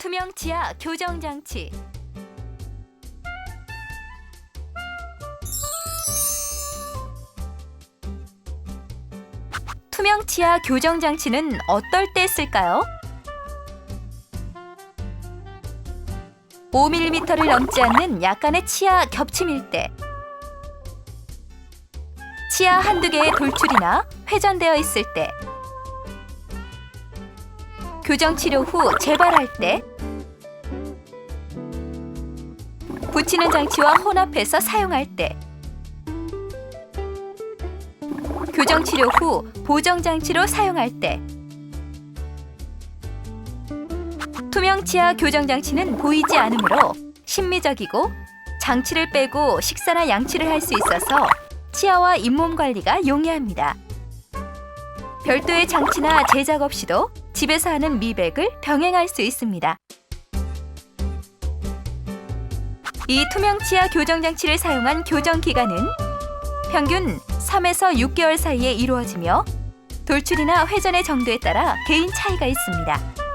투명 치아 교정 장치. 투명 치아 교정 장치는 어떨 때 쓸까요? 5mm를 넘지 않는 약간의 치아 겹침일 때, 치아 한두 개의 돌출이나 회전되어 있을 때, 교정 치료 후 재발할 때, 붙이는 장치와 혼합해서 사용할 때, 교정 치료 후 보정 장치로 사용할 때, 투명 치아 교정 장치는 보이지 않으므로 심미적이고 장치를 빼고 식사나 양치를 할 수 있어서 치아와 잇몸 관리가 용이합니다. 별도의 장치나 제작 없이도 집에서 하는 미백을 병행할 수 있습니다. 이 투명 치아 교정 장치를 사용한 교정 기간은 평균 3에서 6개월 사이에 이루어지며 돌출이나 회전의 정도에 따라 개인 차이가 있습니다.